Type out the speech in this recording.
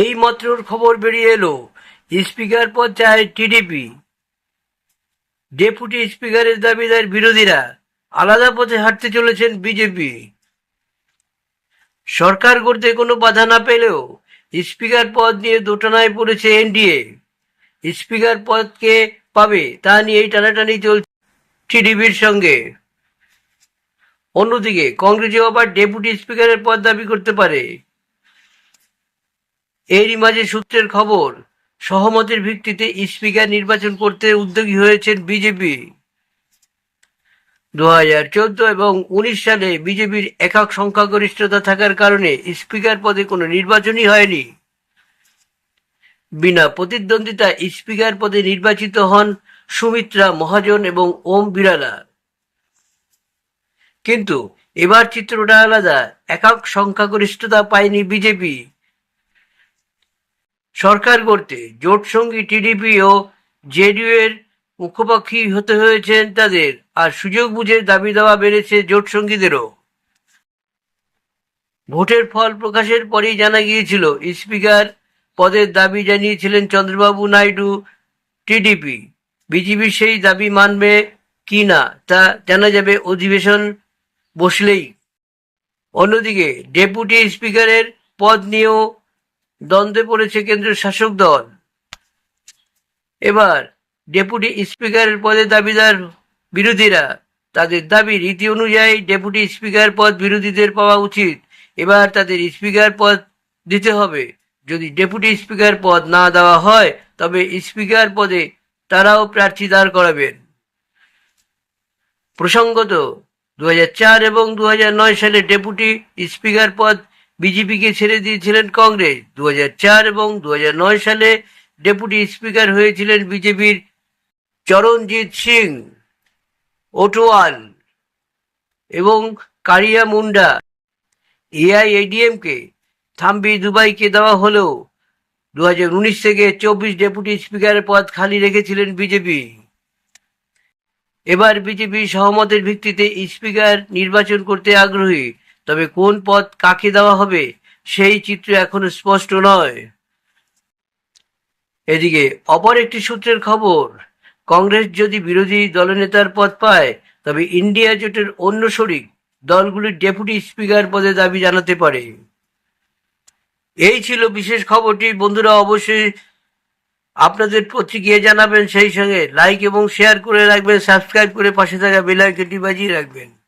এই মাত্রর খবর বেরিয়ে এলো। স্পিকার পদ চায় টিডিপি। ডেপুটি স্পিকারের দাবিদার বিরোধীরা আলাদা পথে হাঁটতে চলেছেন বিজেপি। সরকার করতে কোনো বাধা না পেলেও স্পিকার পদ নিয়ে দোটানায় পড়েছে এনডিএ। স্পিকার পদকে পাবে তা নিয়েই টানাটানি চলছে টিডিপির সঙ্গে। অন্যদিকে কংগ্রেসও আবার ডেপুটি স্পিকারের পদ দাবি করতে পারে। এরই মাঝে সূত্রের খবর, সহমতের ভিত্তিতে স্পিকার নির্বাচন করতে উদ্যোগী হয়েছেন বিজেপি। দু হাজার চোদ্দ এবং উনিশ সালে বিজেপির একক সংখ্যাগরিষ্ঠতা থাকার কারণে স্পিকার পদে কোনো নির্বাচনই হয়নি। বিনা প্রতিদ্বন্দ্বিতা স্পিকার পদে নির্বাচিত হন সুমিত্রা মহাজন এবং ওম বিড়ালা। কিন্তু এবার চিত্রটা আলাদা, একক সংখ্যাগরিষ্ঠতা পায়নি বিজেপি। সরকার করতে জোট সঙ্গী টিডিপি ও জেডিইউ এর মুখপাক্ষী হতে হয়েছেন তাদের, আর সুযোগ বুঝে দাবি দেওয়া বেড়েছে জোট সঙ্গীদেরও। ভোটের ফল প্রকাশের পরেই জানা গিয়েছিল, স্পিকার পদের দাবি জানিয়েছিলেন চন্দ্রবাবু নাইডু, টিডিপি। বিজেপি সেই দাবি মানবে কি না তা জানা যাবে অধিবেশন বসলেই। অন্যদিকে, ডেপুটি স্পিকারের পদ নিয়েও দ্বন্দ্বে পড়েছে কেন্দ্রীয় শাসক দল। এবার ডেপুটি স্পিকারের পদে দাবিদার বিরোধীরা। তাদের দাবি, রীতি অনুযায়ী ডেপুটি স্পিকার পদ বিরোধীদের পাওয়া উচিত। এবার তাদের স্পিকার পদ দিতে হবে। যদি ডেপুটি স্পিকার পদ না দেওয়া হয়, তবে স্পিকার পদে তারাও প্রার্থী দাঁড় করাবেন। প্রসঙ্গত দু এবং দু সালে ডেপুটি স্পিকার পদ বিজেপিকে ছেড়ে দিয়েছিলেন কংগ্রেস। দু এবং দু সালে ডেপুটি স্পিকার হয়েছিলেন বিজেপির চরণজিৎ সিং, ওটোয়াল এবং কারিয়া মুন্ডা। এআইএডিএমকে থাম্বি দুবাইকে দেওয়া হলেও দু থেকে চব্বিশ ডেপুটি স্পিকারের পদ খালি রেখেছিলেন বিজেপি। এবার বিজেপি সহমতের ভিত্তিতে স্পিকার নির্বাচন করতে আগ্রহী। তবে কোন পদ কাকে দেওয়া হবে, সেই চিত্র এখনও স্পষ্ট নয়। এদিকে, অপর একটি সূত্রের খবর, কংগ্রেস যদি বিরোধী দলনেতার পদ পায়, তবে ইন্ডিয়া জোটের অন্য শরিক দলগুলির ডেপুটি স্পিকার পদে দাবি জানাতে পারে। এই ছিল বিশেষ খবরটি। বন্ধুরা, অবশ্যই আপনাদের প্রতিক্রিয়া জানাবেন সেই সঙ্গে। লাইক এবং শেয়ার করে রাখবেন, সাবস্ক্রাইব করে পাশে থাকা বেল বাজিয়ে রাখবেন।